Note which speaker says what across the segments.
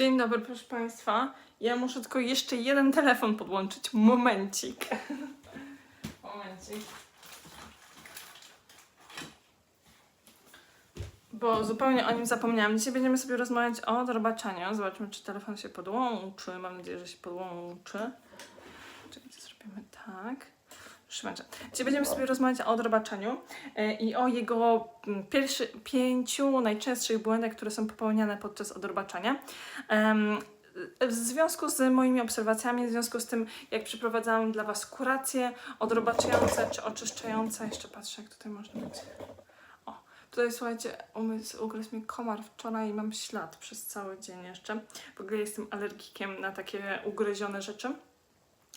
Speaker 1: Dzień dobry, proszę Państwa. Ja muszę tylko jeszcze jeden telefon podłączyć. Momencik. Momencik. Bo zupełnie o nim zapomniałam. Dzisiaj będziemy sobie rozmawiać o dorbaczaniu. Zobaczmy, czy telefon się podłączy. Mam nadzieję, że się podłączy. Czekajcie, zrobimy tak. Bardzo. Dzisiaj będziemy sobie rozmawiać o dorbaczaniu e, i o jego pierwszy, pięciu najczęstszych błędach, które są popełniane podczas odrobaczania. Em, w związku z moimi obserwacjami, w związku z tym, jak przeprowadzałam dla Was kuracje odrobaczające czy oczyszczające, jeszcze patrzę, jak tutaj można być. O, tutaj słuchajcie, umysł, ugryzł mi komar wczoraj i mam ślad przez cały dzień jeszcze. W ogóle jestem alergikiem na takie ugryzione rzeczy.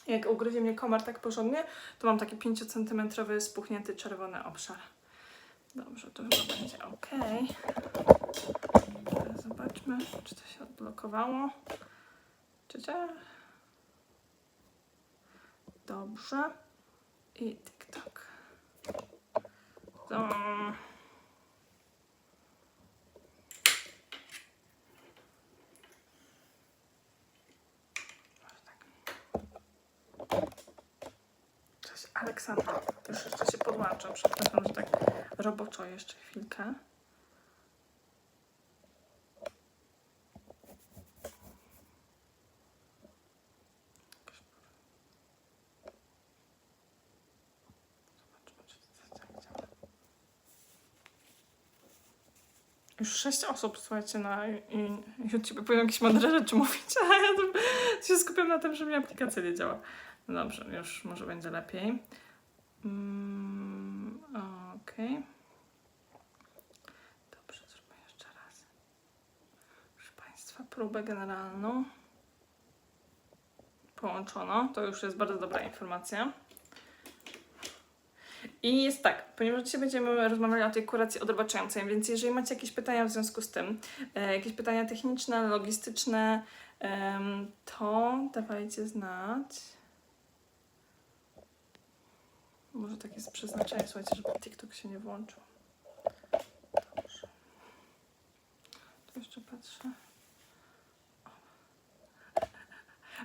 Speaker 1: Jak ugryzie mnie komar tak porządnie, to mam taki 5 cm spuchnięty czerwony obszar. Dobrze, to chyba będzie ok. Zobaczmy, czy to się odblokowało. Czy? Dobrze. I TikTok. To... Aleksandra. Już jeszcze się podłączam. Przepraszam, że tak roboczo jeszcze chwilkę. Już sześć osób, słuchajcie, na YouTube powinno jakieś mądre rzeczy mówić, a ja się skupiam na tym, że mi aplikacja nie działa. Dobrze, już może będzie lepiej. Mm, Okej. Dobrze, zróbmy jeszcze raz. Proszę Państwa, próbę generalną. Połączono, to już jest bardzo dobra informacja. I jest tak, ponieważ dzisiaj będziemy rozmawiali o tej kuracji odrobaczającej, więc jeżeli macie jakieś pytania w związku z tym, e, jakieś pytania techniczne, logistyczne, to dawajcie znać. Może tak jest przeznaczenie, słuchajcie, żeby TikTok się nie włączył. Dobrze. Tu jeszcze patrzę.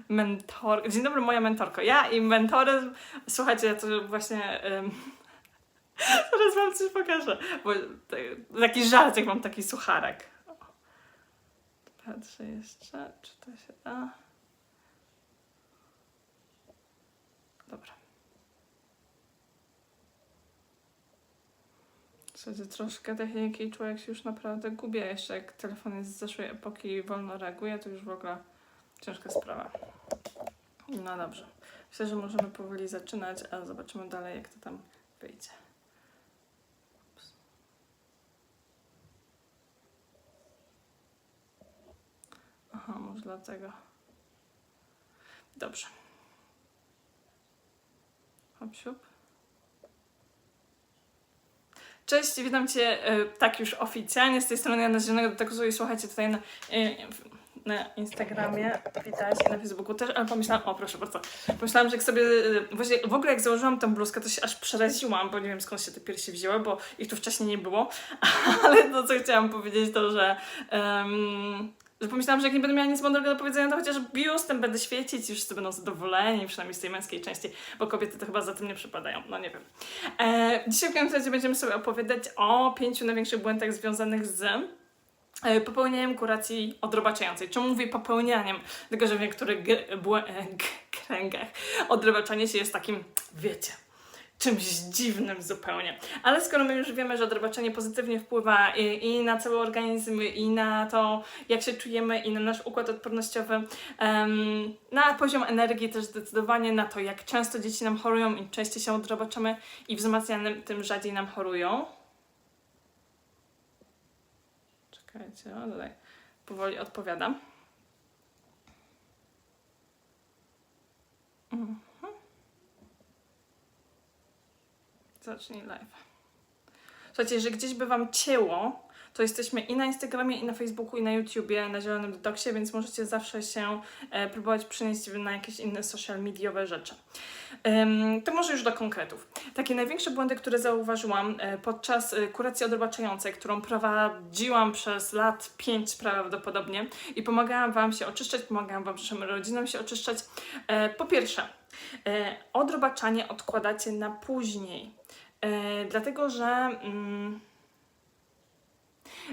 Speaker 1: Mentor. Dzień dobry, moja mentorko. Ja i mentory. Słuchajcie, ja to właśnie. Um, zaraz wam coś pokażę. Bo tak- taki żart, jak mam taki sucharek. Patrzę jeszcze, czy to się da. Dobra. Słuchajcie, troszkę techniki człowiek się już naprawdę gubi, a jeszcze jak telefon jest z zeszłej epoki i wolno reaguje, to już w ogóle ciężka sprawa. No dobrze. Myślę, że możemy powoli zaczynać, a zobaczymy dalej, jak to tam wyjdzie. Aha, może dlatego. Dobrze. Hop, siup. Cześć, witam Cię e, tak już oficjalnie z tej strony Jana Zielonego Detektywu i słuchajcie tutaj na, e, na Instagramie widać na Facebooku też, ale pomyślałam, o proszę bardzo, pomyślałam, że jak sobie, e, właśnie w ogóle jak założyłam tę bluzkę, to się aż przeraziłam, bo nie wiem skąd się te piersi wzięły, bo ich tu wcześniej nie było, ale to co chciałam powiedzieć to, że em, że pomyślałam, że jak nie będę miała nic mądrego do powiedzenia, to chociaż biustem będę świecić i wszyscy będą zadowoleni, przynajmniej z tej męskiej części, bo kobiety to chyba za tym nie przypadają, no nie wiem. E, dzisiaj w końcu będziemy sobie opowiadać o pięciu największych błędach związanych z e, popełnianiem kuracji odrobaczającej. Czemu mówię popełnianiem? Dlatego, że w niektórych e, kręgach odrobaczanie się jest takim, wiecie, czymś dziwnym zupełnie. Ale skoro my już wiemy, że odrobaczenie pozytywnie wpływa i, i na cały organizm, i na to, jak się czujemy, i na nasz układ odpornościowy, em, na poziom energii też zdecydowanie, na to, jak często dzieci nam chorują, im częściej się odrobaczamy i wzmacnianym, tym rzadziej nam chorują. Czekajcie, tutaj powoli odpowiadam. Mhm. Zacznij live. Słuchajcie, że gdzieś by Wam cięło, to jesteśmy i na Instagramie, i na Facebooku, i na YouTubie, na Zielonym Detoksie, więc możecie zawsze się e, próbować przenieść na jakieś inne social mediowe rzeczy. Ym, to może już do konkretów. Takie największe błędy, które zauważyłam e, podczas e, kuracji odrobaczającej, którą prowadziłam przez lat 5 prawdopodobnie i pomagałam Wam się oczyszczać, pomagałam Wam, naszym rodzinom się oczyszczać. E, po pierwsze, odrobaczanie odkładacie na później, e, dlatego że... Mm,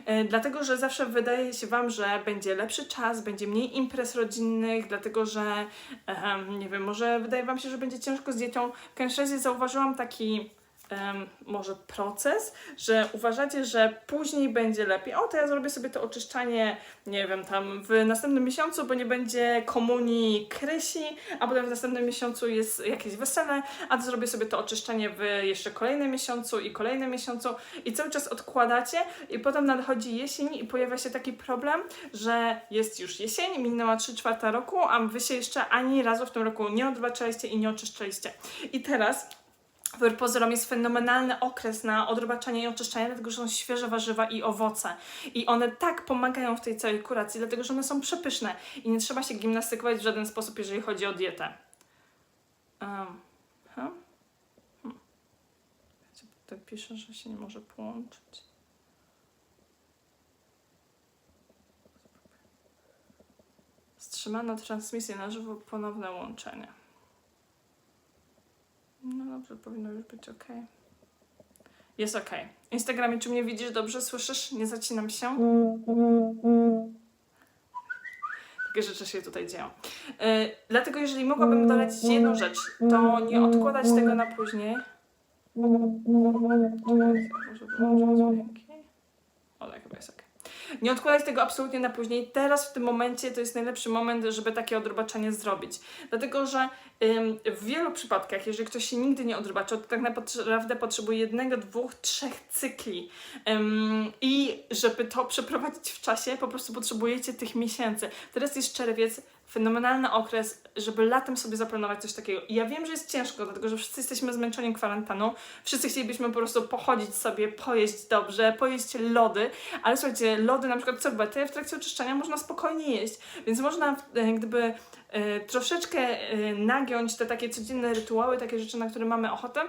Speaker 1: E, Dlatego, że zawsze wydaje się Wam, że będzie lepszy czas, będzie mniej imprez rodzinnych, dlatego że em, nie wiem, może wydaje Wam się, że będzie ciężko z dietą. W zauważyłam taki em, może proces, że uważacie, że później będzie lepiej. O, to ja zrobię sobie to oczyszczanie, nie wiem, tam w następnym miesiącu, bo nie będzie komunii Krysi, a potem w następnym miesiącu jest jakieś wesele, a to zrobię sobie to oczyszczanie w jeszcze kolejnym miesiącu i kolejnym miesiącu i cały czas odkładacie i potem nadchodzi jesień i pojawia się taki problem, że jest już jesień, minęła 3 czwarta roku, a wy się jeszcze ani razu w tym roku nie odbaczaliście i nie oczyszczaliście. I teraz Wbrew pozorom jest fenomenalny okres na odrobaczanie i oczyszczanie, dlatego że są świeże warzywa i owoce. I one tak pomagają w tej całej kuracji, dlatego że one są przepyszne i nie trzeba się gimnastykować w żaden sposób, jeżeli chodzi o dietę. Um, huh? hmm. Tutaj pisze, że się nie może połączyć. Wstrzymano transmisję na żywo, ponowne łączenie. No dobrze, powinno już być ok. Jest ok. Instagramie, czy mnie widzisz dobrze? Słyszysz? Nie zacinam się? Takie rzeczy się tutaj dzieją. Yy, dlatego, jeżeli mogłabym dolecić jedną rzecz, to nie odkładać tego na później. Czekajcie, może wyłączę dźwięki. O, tak, chyba jest ok. Nie odkładać tego absolutnie na później. Teraz, w tym momencie, to jest najlepszy moment, żeby takie odrobaczenie zrobić. Dlatego, że w wielu przypadkach, jeżeli ktoś się nigdy nie odrobaczył, to tak naprawdę potrzebuje jednego, dwóch, trzech cykli. I żeby to przeprowadzić w czasie, po prostu potrzebujecie tych miesięcy. Teraz jest czerwiec, fenomenalny okres, żeby latem sobie zaplanować coś takiego. I ja wiem, że jest ciężko, dlatego że wszyscy jesteśmy zmęczeni kwarantanną, wszyscy chcielibyśmy po prostu pochodzić sobie, pojeść dobrze, pojeść lody, ale słuchajcie, lody na przykład sorbety w trakcie oczyszczania można spokojnie jeść, więc można e, gdyby e, troszeczkę e, nagiąć te takie codzienne rytuały, takie rzeczy, na które mamy ochotę,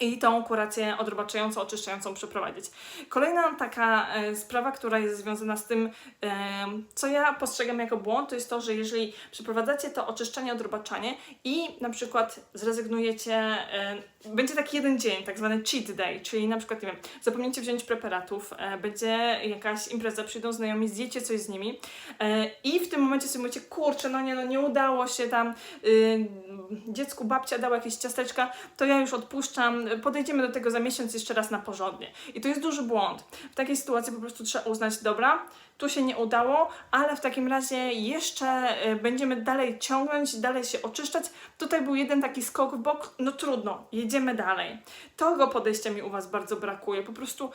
Speaker 1: i tą kurację odrobaczającą, oczyszczającą przeprowadzić. Kolejna taka e, sprawa, która jest związana z tym, e, co ja postrzegam jako błąd, to jest to, że jeżeli przeprowadzacie to oczyszczanie, odrobaczanie i na przykład zrezygnujecie, e, będzie taki jeden dzień, tak zwany cheat day, czyli na przykład, nie wiem, zapomnicie wziąć preparatów, będzie jakaś impreza, przyjdą znajomi, zjecie coś z nimi i w tym momencie sobie mówicie, kurczę, no nie, no nie udało się tam, y, dziecku babcia dała jakieś ciasteczka, to ja już odpuszczam, podejdziemy do tego za miesiąc jeszcze raz na porządnie. I to jest duży błąd. W takiej sytuacji po prostu trzeba uznać, dobra, tu się nie udało, ale w takim razie jeszcze y, będziemy dalej ciągnąć, dalej się oczyszczać. Tutaj był jeden taki skok w bok, no trudno, jedziemy dalej. Tego podejścia mi u Was bardzo brakuje. Po prostu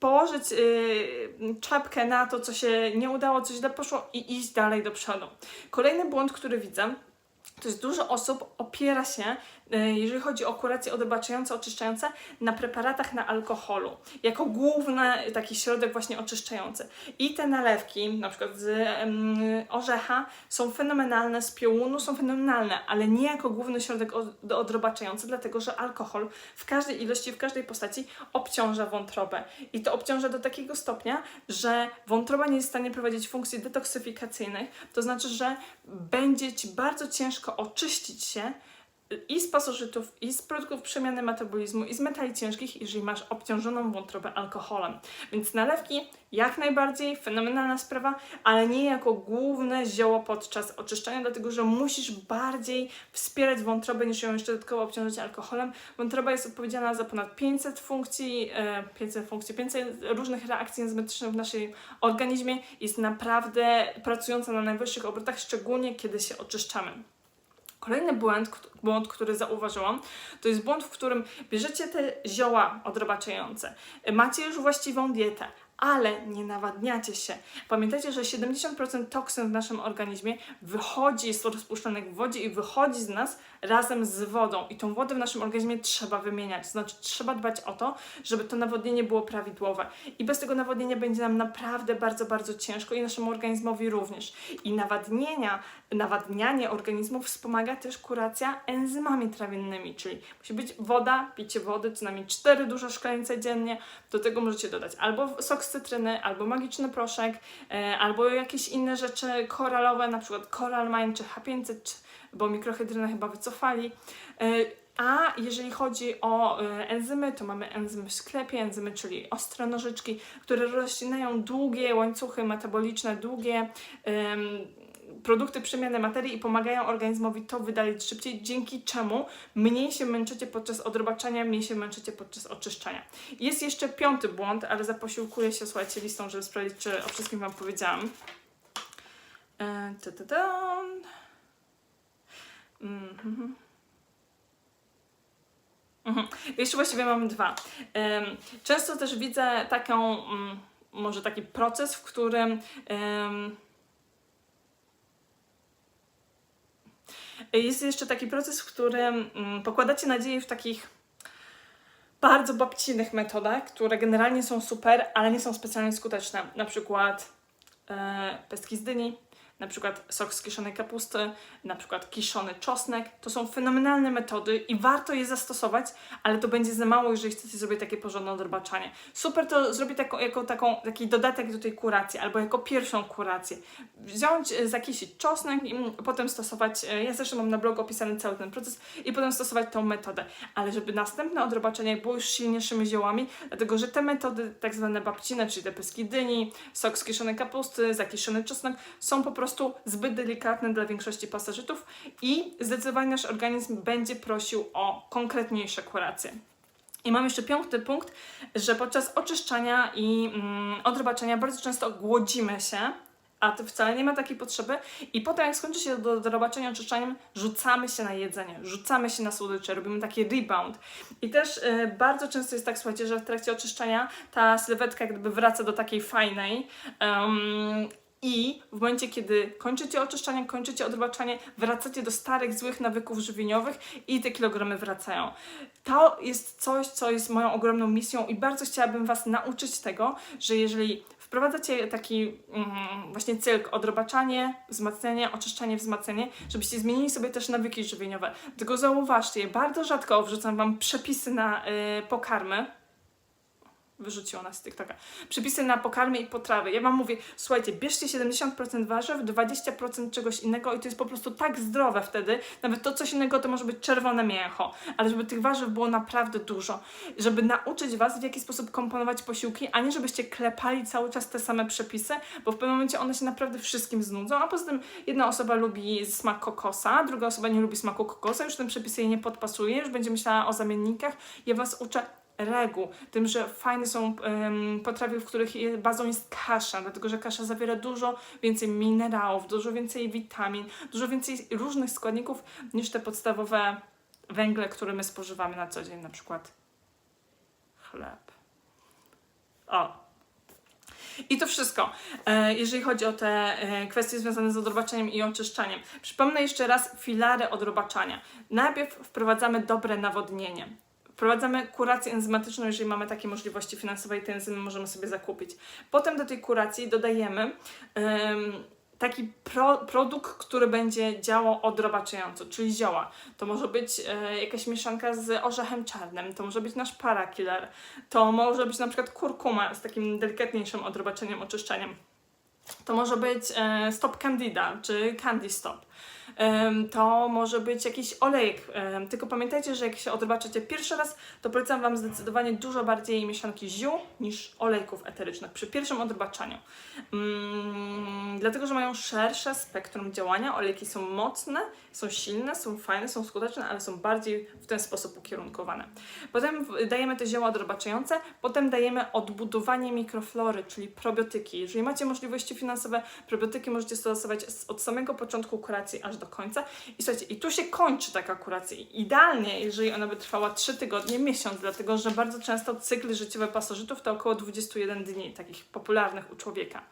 Speaker 1: położyć yy, czapkę na to, co się nie udało, co źle poszło i iść dalej do przodu. Kolejny błąd, który widzę, to jest dużo osób opiera się, jeżeli chodzi o kuracje odrobaczające, oczyszczające, na preparatach na alkoholu, jako główny taki środek właśnie oczyszczający. I te nalewki, na przykład z em, orzecha, są fenomenalne, z piołunu są fenomenalne, ale nie jako główny środek od, odrobaczający, dlatego że alkohol w każdej ilości, w każdej postaci obciąża wątrobę. I to obciąża do takiego stopnia, że wątroba nie jest w stanie prowadzić funkcji detoksyfikacyjnych, to znaczy, że będzie Ci bardzo ciężko oczyścić się i z pasożytów, i z produktów przemiany metabolizmu, i z metali ciężkich, jeżeli masz obciążoną wątrobę alkoholem. Więc nalewki jak najbardziej, fenomenalna sprawa, ale nie jako główne zioło podczas oczyszczania, dlatego że musisz bardziej wspierać wątrobę niż ją jeszcze dodatkowo obciążyć alkoholem. Wątroba jest odpowiedzialna za ponad 500 funkcji, e, 500 funkcji, 500 różnych reakcji enzymetycznych w naszym organizmie. Jest naprawdę pracująca na najwyższych obrotach, szczególnie kiedy się oczyszczamy. Kolejny błąd, błąd, który zauważyłam, to jest błąd, w którym bierzecie te zioła odrobaczające, macie już właściwą dietę, ale nie nawadniacie się. Pamiętajcie, że 70% toksyn w naszym organizmie wychodzi, jest to rozpuszczone w wodzie i wychodzi z nas razem z wodą. I tą wodę w naszym organizmie trzeba wymieniać. Znaczy, trzeba dbać o to, żeby to nawodnienie było prawidłowe. I bez tego nawodnienia będzie nam naprawdę bardzo, bardzo ciężko i naszemu organizmowi również. I nawadnienia, nawadnianie organizmu wspomaga też kuracja enzymami trawiennymi, czyli musi być woda, picie wody, co najmniej 4 duże szklanice dziennie. Do tego możecie dodać albo sok cytryny, albo magiczny proszek, e, albo jakieś inne rzeczy koralowe, na przykład Coral Mine czy H500, czy- bo mikrohydrynę chyba wycofali. E, a jeżeli chodzi o e, enzymy, to mamy enzymy w sklepie, enzymy, czyli ostre nożyczki, które rozcinają długie łańcuchy metaboliczne, długie em, produkty przemiany materii i pomagają organizmowi to wydalić szybciej, dzięki czemu mniej się męczycie podczas odrobaczania, mniej się męczycie podczas oczyszczania. Jest jeszcze piąty błąd, ale zaposiłkuję się, słuchajcie, listą, żeby sprawdzić, czy o wszystkim Wam powiedziałam. E, ta. Mhm. Mhm. Jeszcze właściwie mam dwa. Często też widzę taką, mm, może taki proces, w którym jest jeszcze taki proces, w którym mm, pokładacie nadzieję w takich bardzo babcinych metodach, które generalnie są super, ale nie są specjalnie skuteczne. Na przykład e, pestki z dyni, na przykład sok z kiszonej kapusty, na przykład kiszony czosnek. To są fenomenalne metody i warto je zastosować, ale to będzie za mało, jeżeli chcecie zrobić takie porządne odrobaczanie. Super to zrobić tako, jako taką, taki dodatek do tej kuracji, albo jako pierwszą kurację. Wziąć, e, zakisić czosnek i mm, potem stosować, e, ja zresztą mam na blogu opisany cały ten proces, i potem stosować tą metodę. Ale żeby następne odrobaczenie było już silniejszymi ziołami, dlatego że te metody, tak zwane babcine, czyli te pyski dyni, sok z kiszonej kapusty, zakiszony czosnek, są po prostu zbyt delikatne dla większości pasożytów i zdecydowanie nasz organizm będzie prosił o konkretniejsze kuracje. I mam jeszcze piąty punkt, że podczas oczyszczania i mm, odrobaczenia bardzo często głodzimy się, a to wcale nie ma takiej potrzeby. I potem, jak skończy się do odrobaczenia oczyszczaniem, rzucamy się na jedzenie, rzucamy się na słodycze, robimy taki rebound. I też y, bardzo często jest tak, słuchajcie, że w trakcie oczyszczania ta sylwetka jak gdyby wraca do takiej fajnej. em, i w momencie, kiedy kończycie oczyszczanie, kończycie odrobaczanie, wracacie do starych, złych nawyków żywieniowych i te kilogramy wracają. To jest coś, co jest moją ogromną misją i bardzo chciałabym Was nauczyć tego, że jeżeli wprowadzacie taki mm, właśnie cykl odrobaczanie, wzmacnianie, oczyszczanie, wzmacnianie, żebyście zmienili sobie też nawyki żywieniowe. Tylko zauważcie, bardzo rzadko wrzucam Wam przepisy na y, pokarmy, wyrzuciło nas z TikToka. Przepisy na pokarmy i potrawy. Ja Wam mówię, słuchajcie, bierzcie 70% warzyw, 20% czegoś innego i to jest po prostu tak zdrowe wtedy. Nawet to coś innego to może być czerwone mięcho, ale żeby tych warzyw było naprawdę dużo. Żeby nauczyć Was, w jaki sposób komponować posiłki, a nie żebyście klepali cały czas te same przepisy, bo w pewnym momencie one się naprawdę wszystkim znudzą, a poza tym jedna osoba lubi smak kokosa, druga osoba nie lubi smaku kokosa, już ten przepis jej nie podpasuje, już będzie myślała o zamiennikach. Ja Was uczę reguł, tym, że fajne są em, potrawy, w których bazą jest kasza, dlatego że kasza zawiera dużo więcej minerałów, dużo więcej witamin, dużo więcej różnych składników niż te podstawowe węgle, które my spożywamy na co dzień, na przykład chleb. O. I to wszystko, e, jeżeli chodzi o te e, kwestie związane z odrobaczaniem i oczyszczaniem. Przypomnę jeszcze raz filary odrobaczania. Najpierw wprowadzamy dobre nawodnienie. Wprowadzamy kurację enzymatyczną, jeżeli mamy takie możliwości finansowe i te enzymy możemy sobie zakupić. Potem do tej kuracji dodajemy em, taki pro, produkt, który będzie działał odrobaczająco, czyli zioła. To może być e, jakaś mieszanka z orzechem czarnym, to może być nasz parakiller, to może być na przykład kurkuma z takim delikatniejszym odrobaczeniem, oczyszczeniem. To może być e, stop candida czy candy stop. To może być jakiś olejek. tylko pamiętajcie, że jak się odrobaczycie pierwszy raz, to polecam Wam zdecydowanie dużo bardziej mieszanki ziół niż olejków eterycznych przy pierwszym odrobaczaniu. Mm, dlatego, że mają szersze spektrum działania. Olejki są mocne, są silne, są fajne, są skuteczne, ale są bardziej w ten sposób ukierunkowane. Potem dajemy te zioła odrobaczające, potem dajemy odbudowanie mikroflory, czyli probiotyki. Jeżeli macie możliwości finansowe, probiotyki możecie stosować od samego początku kuracji aż do końca. I słuchajcie, i tu się kończy taka kuracja. Idealnie, jeżeli ona by trwała 3 tygodnie, miesiąc, dlatego że bardzo często cykly życiowe pasożytów to około 21 dni, takich popularnych u człowieka.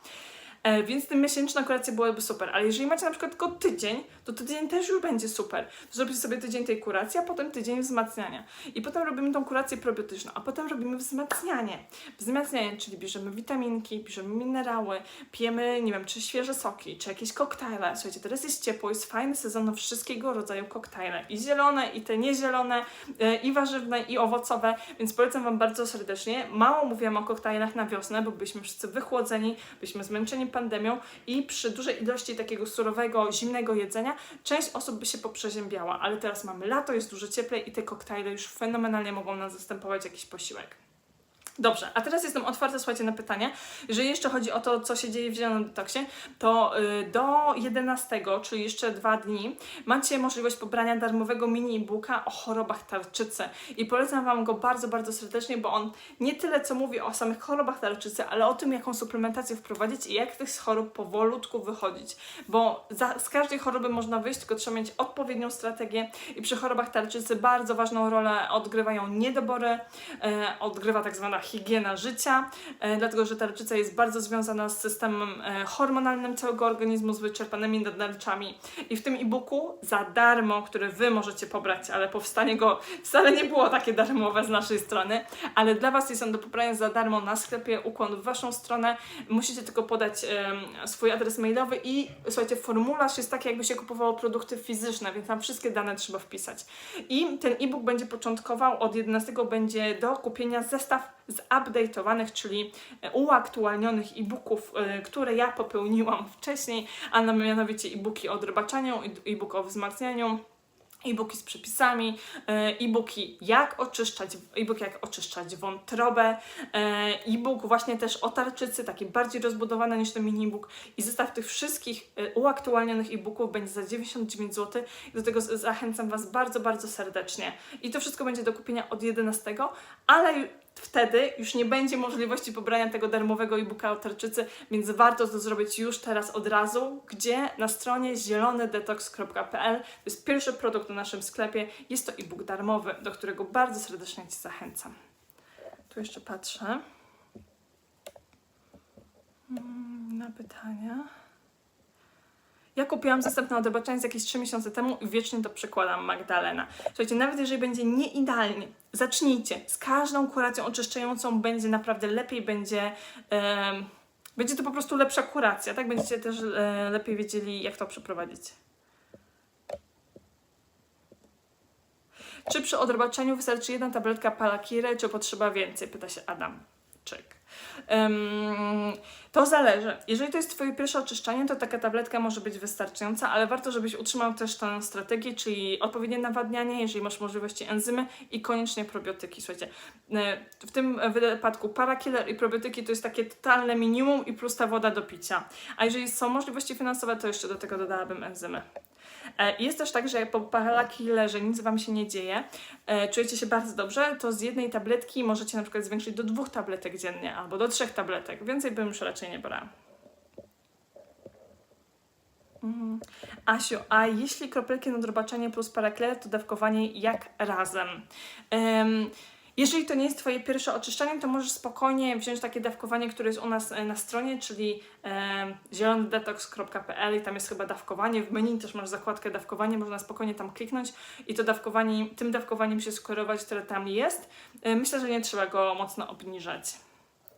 Speaker 1: E, więc tym miesięczna kuracja byłaby super, ale jeżeli macie na przykład tylko tydzień, to tydzień też już będzie super. Zrobicie sobie tydzień tej kuracji, a potem tydzień wzmacniania. I potem robimy tą kurację probiotyczną, a potem robimy wzmacnianie. Wzmacnianie, czyli bierzemy witaminki, bierzemy minerały, pijemy, nie wiem, czy świeże soki, czy jakieś koktajle. Słuchajcie, teraz jest ciepło, jest fajny sezon na wszystkiego rodzaju koktajle. I zielone, i te niezielone, e, i warzywne, i owocowe, więc polecam Wam bardzo serdecznie. Mało mówiłam o koktajlach na wiosnę, bo byliśmy wszyscy wychłodzeni, byliśmy zmęczeni pandemią i przy dużej ilości takiego surowego, zimnego jedzenia część osób by się poprzeziębiała, ale teraz mamy lato, jest dużo cieplej i te koktajle już fenomenalnie mogą nam zastępować jakiś posiłek. Dobrze, a teraz jestem otwarta, słuchajcie, na pytania. Jeżeli jeszcze chodzi o to, co się dzieje w Zielonym Detoksie, to y, do 11, czyli jeszcze dwa dni, macie możliwość pobrania darmowego mini e-booka o chorobach tarczycy. I polecam Wam go bardzo, bardzo serdecznie, bo on nie tyle, co mówi o samych chorobach tarczycy, ale o tym, jaką suplementację wprowadzić i jak tych chorób powolutku wychodzić. Bo za, z każdej choroby można wyjść, tylko trzeba mieć odpowiednią strategię i przy chorobach tarczycy bardzo ważną rolę odgrywają niedobory, e, odgrywa tak zwana higiena życia, e, dlatego że tarczyca jest bardzo związana z systemem e, hormonalnym całego organizmu, z wyczerpanymi nadnerczami. I w tym e-booku za darmo, który Wy możecie pobrać, ale powstanie go wcale nie było takie darmowe z naszej strony, ale dla Was jest on do pobrania za darmo na sklepie, ukłon w Waszą stronę. Musicie tylko podać swój adres mailowy i słuchajcie, formularz jest taki, jakby się kupowało produkty fizyczne, więc tam wszystkie dane trzeba wpisać. I ten e-book będzie początkował, od 11 będzie do kupienia zestaw zupdate'owanych, czyli e, uaktualnionych e-booków, e, które ja popełniłam wcześniej, a na mianowicie e-booki o odrobaczaniu, e-book o wzmacnianiu, e-booki z przepisami, e, e-booki jak oczyszczać, e-book jak oczyszczać wątrobę, e-book właśnie też o tarczycy, taki bardziej rozbudowany niż ten mini e-book i zestaw tych wszystkich uaktualnionych e-booków będzie za 99 zł do tego zachęcam Was bardzo, bardzo serdecznie. I to wszystko będzie do kupienia od 11, ale wtedy już nie będzie możliwości pobrania tego darmowego e-booka o tarczycy, więc warto to zrobić już teraz od razu, gdzie na stronie zielonydetox.pl to jest pierwszy produkt na naszym sklepie. Jest to e-book darmowy, do którego bardzo serdecznie Ci zachęcam. Tu jeszcze patrzę Mm, na pytania. Ja kupiłam zestaw na z jakieś 3 miesiące temu i wiecznie to przekładam Magdalena. Słuchajcie, nawet jeżeli będzie nieidealnie, zacznijcie. Z każdą kuracją oczyszczającą będzie naprawdę lepiej, będzie, będzie to po prostu lepsza kuracja, tak? Będziecie też e, lepiej wiedzieli, jak to przeprowadzić. Czy przy odrobaczeniu wystarczy jedna tabletka palakiry, czy potrzeba więcej? Pyta się Adam. Czek. Em, to zależy. Jeżeli to jest Twoje pierwsze oczyszczanie, to taka tabletka może być wystarczająca, ale warto, żebyś utrzymał też tę strategię, czyli odpowiednie nawadnianie, jeżeli masz możliwości enzymy i koniecznie probiotyki. Słuchajcie, e, w tym wypadku parakiller i probiotyki to jest takie totalne minimum i plus ta woda do picia. A jeżeli są możliwości finansowe, to jeszcze do tego dodałabym enzymy. E, Jest też tak, że po parakillerze nic Wam się nie dzieje, e, czujecie się bardzo dobrze, to z jednej tabletki możecie na przykład zwiększyć do dwóch tabletek dziennie albo do trzech tabletek. Więcej bym już raczej nie brała. Mhm. Asiu, a jeśli kropelki na drobaczenie plus parakler, to dawkowanie jak razem? Em, jeżeli to nie jest Twoje pierwsze oczyszczanie, to możesz spokojnie wziąć takie dawkowanie, które jest u nas e, na stronie, czyli e, zielonydetox.pl i tam jest chyba dawkowanie. W menu też masz zakładkę dawkowanie, można spokojnie tam kliknąć i to dawkowanie, tym dawkowaniem się skierować, które tam jest. E, myślę, że nie trzeba go mocno obniżać.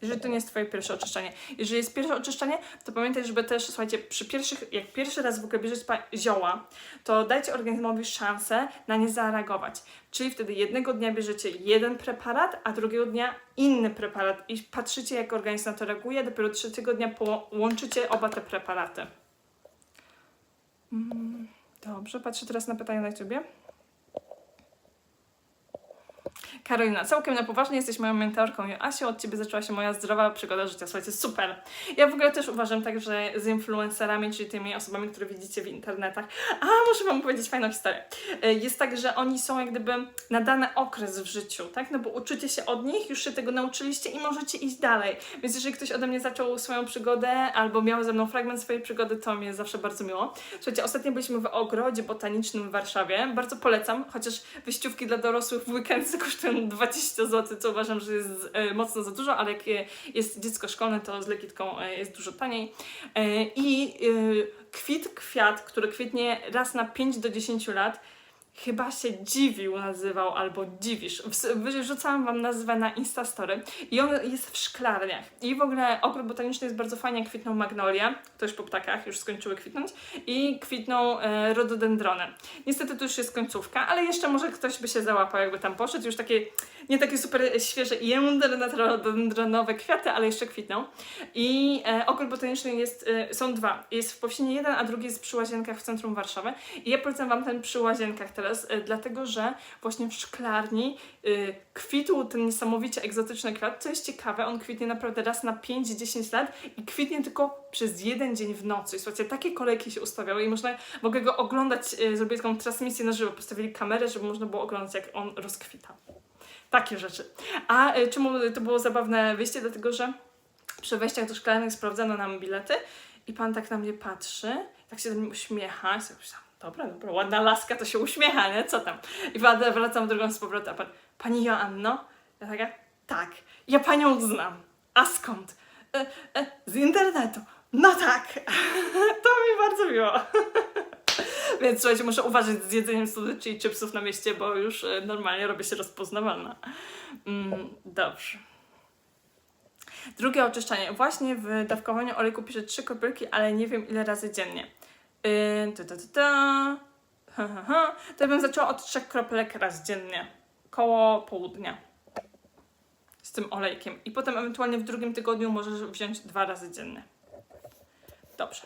Speaker 1: Jeżeli to nie jest Twoje pierwsze oczyszczanie. Jeżeli jest pierwsze oczyszczanie, to pamiętaj, żeby też, słuchajcie, przy pierwszych, jak pierwszy raz w ogóle bierzecie zioła, to dajcie organizmowi szansę na nie zareagować. Czyli wtedy jednego dnia bierzecie jeden preparat, a drugiego dnia inny preparat i patrzycie, jak organizm na to reaguje. Dopiero trzeciego dnia połączycie oba te preparaty. Mm, Dobrze, patrzę teraz na pytania na YouTubie. Karolina, całkiem na poważnie jesteś moją mentorką Joasiu, od Ciebie zaczęła się moja zdrowa przygoda życia. Słuchajcie, super. Ja w ogóle też uważam tak, że z influencerami, czyli tymi osobami, które widzicie w internetach, a muszę Wam powiedzieć fajną historię. E, Jest tak, że oni są jak gdyby na dany okres w życiu, tak? No bo uczycie się od nich, już się tego nauczyliście i możecie iść dalej. Więc jeżeli ktoś ode mnie zaczął swoją przygodę albo miał ze mną fragment swojej przygody, to mi jest zawsze bardzo miło. Słuchajcie, ostatnio byliśmy w ogrodzie botanicznym w Warszawie. Bardzo polecam, chociaż wyjściówki dla dorosłych w weekend kosztują 20 zł, co uważam, że jest e, mocno za dużo, ale jak jest dziecko szkolne, to z lekitką e, jest dużo taniej. E, I kwit kwiat, który kwitnie raz na 5 do 10 lat, chyba się dziwił nazywał, albo dziwisz. Wyrzucałam wam nazwę na Instastory i on jest w szklarniach. I w ogóle ogród botaniczny jest bardzo fajnie, kwitną magnolie, już po ptakach, już skończyły kwitnąć, i kwitną e, rododendrony. Niestety to już jest końcówka, ale jeszcze może ktoś by się załapał, jakby tam poszedł, już takie, nie takie super świeże jędrne rododendronowe kwiaty, ale jeszcze kwitną. I e, ogród botaniczny jest, e, są dwa. Jest w Powsinie jeden, a drugi jest przy Łazienkach w centrum Warszawy. I ja polecam Wam ten przy Łazienkach teraz, e, dlatego że właśnie w szklarni e, kwitł ten niesamowicie egzotyczny kwiat. Co jest ciekawe, on kwitnie naprawdę raz na 5-10 lat i kwitnie tylko przez jeden dzień w nocy. I słuchajcie, takie kolejki się ustawiały i można, mogę go oglądać, e, zrobię taką transmisję na żywo, postawili kamerę, żeby można było oglądać jak on rozkwita. Takie rzeczy. A czemu to było zabawne wyjście? Dlatego, że przy wejściach do szklarni sprawdzano nam bilety i pan tak na mnie patrzy, tak się do mnie uśmiecha. I sobie myślałam, dobra, dobra, ładna laska to się uśmiecha, nie? Co tam? I wrac- wracam drugą z powrotem, a pan, pani Joanno? Ja taka, tak, ja panią znam. A skąd? E, e, z internetu. No tak, to mi bardzo miło. Więc słuchajcie, muszę uważać z jedzeniem słodyczy i chipsów na mieście, bo już e, normalnie robię się rozpoznawalna. Mm, dobrze. Drugie oczyszczanie. Właśnie w dawkowaniu olejku piszę trzy kropelki, ale nie wiem ile razy dziennie. Yy, ta, ta, ta, ta. To bym zaczęła od trzech kropelek raz dziennie. Koło południa. Z tym olejkiem. I potem ewentualnie w drugim tygodniu możesz wziąć dwa razy dziennie. Dobrze.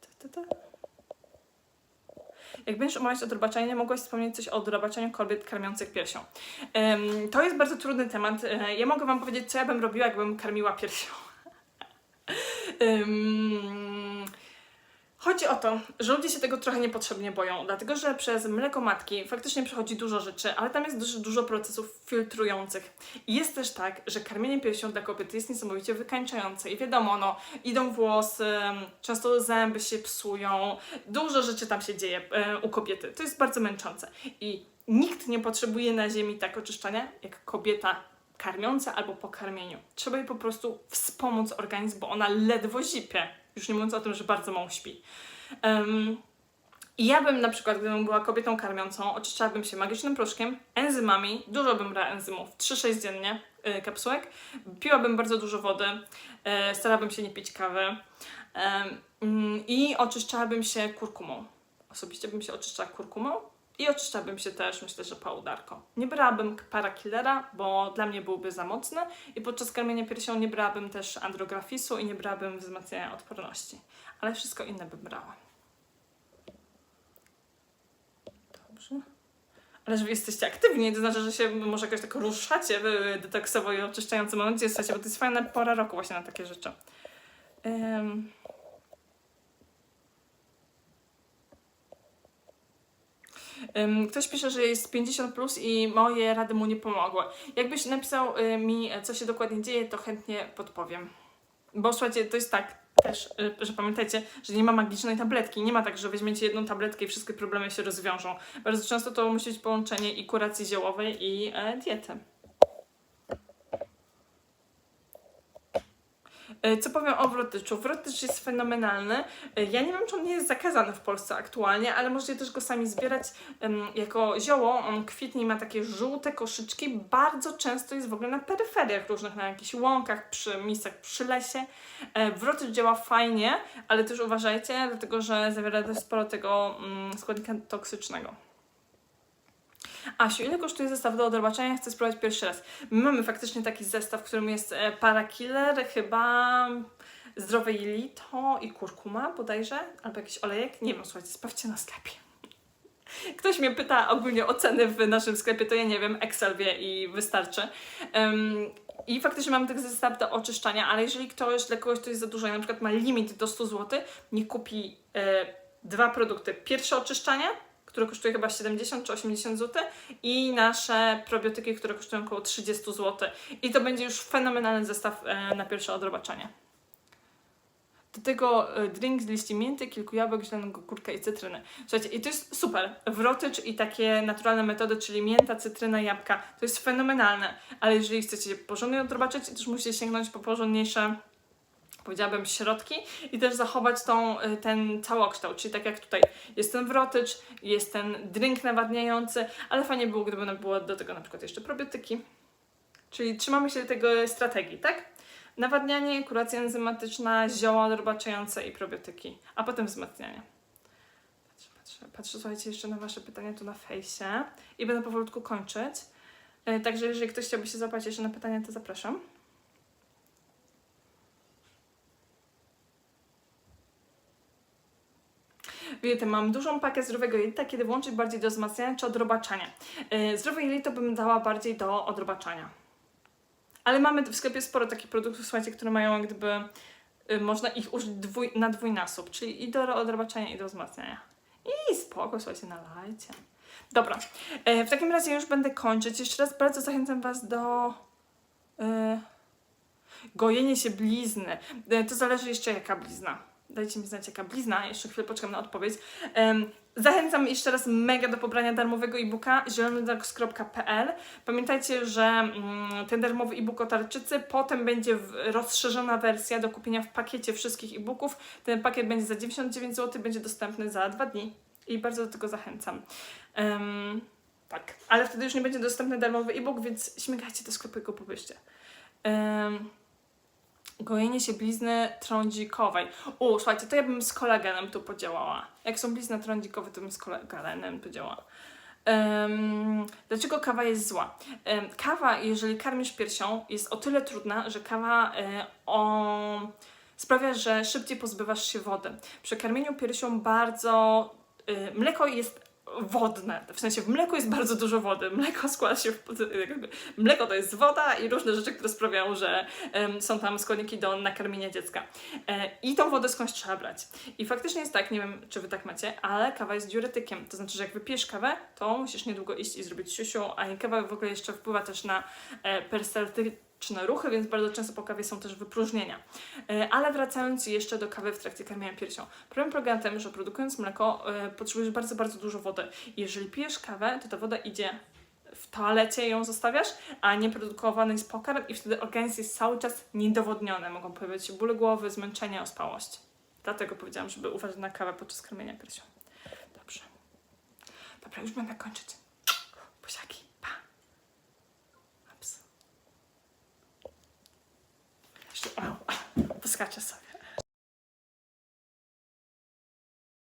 Speaker 1: Ta, ta, ta. Jak będziesz omawiać odrobaczenie, mogłaś wspomnieć coś o odrobaczeniu kobiet karmiących piersią. To jest bardzo trudny temat. Ja mogę Wam powiedzieć, co ja bym robiła, jakbym karmiła piersią. Em, Chodzi o to, że ludzie się tego trochę niepotrzebnie boją, dlatego że przez mleko matki faktycznie przechodzi dużo rzeczy, ale tam jest dużo, dużo procesów filtrujących. I jest też tak, że karmienie piersią dla kobiety jest niesamowicie wykańczające. I wiadomo, no, idą włosy, często zęby się psują, dużo rzeczy tam się dzieje e, u kobiety. To jest bardzo męczące. I nikt nie potrzebuje na ziemi tak oczyszczania, jak kobieta karmiąca albo po karmieniu. Trzeba jej po prostu wspomóc organizm, bo ona ledwo zipie. Już nie mówiąc o tym, że bardzo mało śpi. Em, I ja bym na przykład, gdybym była kobietą karmiącą, oczyszczałabym się magicznym proszkiem, enzymami, dużo bym brała enzymów, 3-6 dziennie y, kapsułek, piłabym bardzo dużo wody, y, starałabym się nie pić kawy i oczyszczałabym się kurkumą. Osobiście bym się oczyszczała kurkumą i oczyszczałabym się też, myślę, że paudarką. Nie brałabym parakillera, bo dla mnie byłby za mocny i podczas karmienia piersią nie brałabym też andrografisu i nie brałabym wzmacniania odporności. Ale wszystko inne bym brała. Dobrze. Ale że wy jesteście aktywni, to znaczy, że się może jakoś tak ruszacie w detoksowo i oczyszczającym momencie jesteście, bo to jest fajna pora roku właśnie na takie rzeczy. Ym. Ktoś pisze, że jest 50 plus i moje rady mu nie pomogły. Jakbyś napisał y, mi, co się dokładnie dzieje, to chętnie podpowiem. Bo słuchajcie, to jest tak też, y, że pamiętajcie, że nie ma magicznej tabletki. Nie ma tak, że weźmiecie jedną tabletkę i wszystkie problemy się rozwiążą. Bardzo często to musi być połączenie i kuracji ziołowej i e, diety. Co powiem o wrotyczu? Wrotycz jest fenomenalny. E, Ja nie wiem, czy on nie jest zakazany w Polsce aktualnie, ale możecie też go sami zbierać jako zioło. On kwitnie ma takie żółte koszyczki. Bardzo często jest w ogóle na peryferiach różnych, na jakichś łąkach, przy miejscach przy lesie. E, Wrotycz działa fajnie, ale też uważajcie, dlatego że zawiera też sporo tego mm, składnika toksycznego. Asiu, ile kosztuje zestaw do odrobaczenia? Chcę spróbować pierwszy raz. My mamy faktycznie taki zestaw, w którym jest e, parakiller, chyba zdrowe jelito i kurkuma bodajże, albo jakiś olejek. Nie wiem, słuchajcie, sprawdźcie na sklepie. Ktoś mnie pyta ogólnie o ceny w naszym sklepie, to ja nie wiem, Excel wie i wystarczy. Em, I faktycznie mamy taki zestaw do oczyszczania, ale jeżeli ktoś, dla kogoś to jest za dużo na przykład ma limit do 100 zł, niech kupi e, dwa produkty. Pierwsze oczyszczanie, które kosztuje chyba 70 czy 80 zł i nasze probiotyki, które kosztują około 30 zł. I to będzie już fenomenalny zestaw e, na pierwsze odrobaczanie. Do tego e, drink z liści mięty, kilku jabłek, zielonego kurka i cytryny. Słuchajcie, i to jest super. Wrotycz i takie naturalne metody, czyli mięta, cytryna, jabłka, to jest fenomenalne. Ale jeżeli chcecie porządnie odrobaczyć, to też musicie sięgnąć po porządniejsze powiedziałabym środki i też zachować tą, y, ten całokształt, czyli tak jak tutaj jest ten wrotycz, jest ten drink nawadniający, ale fajnie było, gdyby było do tego na przykład jeszcze probiotyki. Czyli trzymamy się tego strategii, tak? Nawadnianie, kuracja enzymatyczna, zioła odrobaczające i probiotyki, a potem wzmacnianie. Patrzę, patrzę, patrzę, słuchajcie, jeszcze na Wasze pytania tu na fejsie i będę powolutku kończyć. Y, Także jeżeli ktoś chciałby się zapytać jeszcze na pytania, to zapraszam. Wiecie, mam dużą pakę zdrowego jelita, kiedy włączyć bardziej do wzmacniania czy odrobaczania. Yy, zdrowe jelito bym dała bardziej do odrobaczania. Ale mamy w sklepie sporo takich produktów, słuchajcie, które mają gdyby, yy, można ich użyć dwój, na dwójnasób, czyli i do odrobaczania i do wzmacniania. I spoko, słuchajcie, nalajcie. Dobra, yy, w takim razie już będę kończyć. Jeszcze raz bardzo zachęcam Was do... Yy, gojenie się blizny. Yy, to zależy jeszcze jaka blizna. Dajcie mi znać jaka blizna, jeszcze chwilę poczekam na odpowiedź. Em, zachęcam jeszcze raz mega do pobrania darmowego e-booka zielonydogs.pl. Pamiętajcie, że mm, ten darmowy e-book o tarczycy, potem będzie rozszerzona wersja do kupienia w pakiecie wszystkich e-booków. Ten pakiet będzie za 99 zł, będzie dostępny za dwa dni i bardzo do tego zachęcam. Em, tak, ale wtedy już nie będzie dostępny darmowy e-book, więc śmigajcie do sklepu i go pobierzcie. Em, Gojenie się blizny trądzikowej. U, słuchajcie, to ja bym z kolagenem tu podziałała. Jak są blizny trądzikowe, to bym z kolagenem podziałała. Um, dlaczego kawa jest zła? Em, kawa, jeżeli karmisz piersią, jest o tyle trudna, że kawa e, o, sprawia, że szybciej pozbywasz się wody. Przy karmieniu piersią bardzo e, mleko jest wodne, w sensie w mleku jest bardzo dużo wody. Mleko składa się w, mleko to jest woda i różne rzeczy, które sprawiają, że em, są tam składniki do nakarmienia dziecka. E, I tą wodę skądś trzeba brać. I faktycznie jest tak, nie wiem czy wy tak macie, ale kawa jest diuretykiem. To znaczy, że jak wypijesz kawę, to musisz niedługo iść i zrobić siusiu, a kawa w ogóle jeszcze wpływa też na e, perystatyczne ruchy, więc bardzo często po kawie są też wypróżnienia. E, Ale wracając jeszcze do kawy w trakcie karmienia piersią. Problem polega na tym, że produkując mleko e, potrzebujesz bardzo, bardzo dużo wody. Jeżeli pijesz kawę, to ta woda idzie w toalecie ją zostawiasz, a nieprodukowany jest pokarm i wtedy organizm jest cały czas niedowodniony. Mogą pojawiać się bóle głowy, zmęczenie, ospałość. Dlatego powiedziałam, żeby uważać na kawę podczas karmienia piersią. Dobrze. Dobra, już będę kończyć. Buziaki, pa. Ups. Jeszcze, o, poskaczę sobie.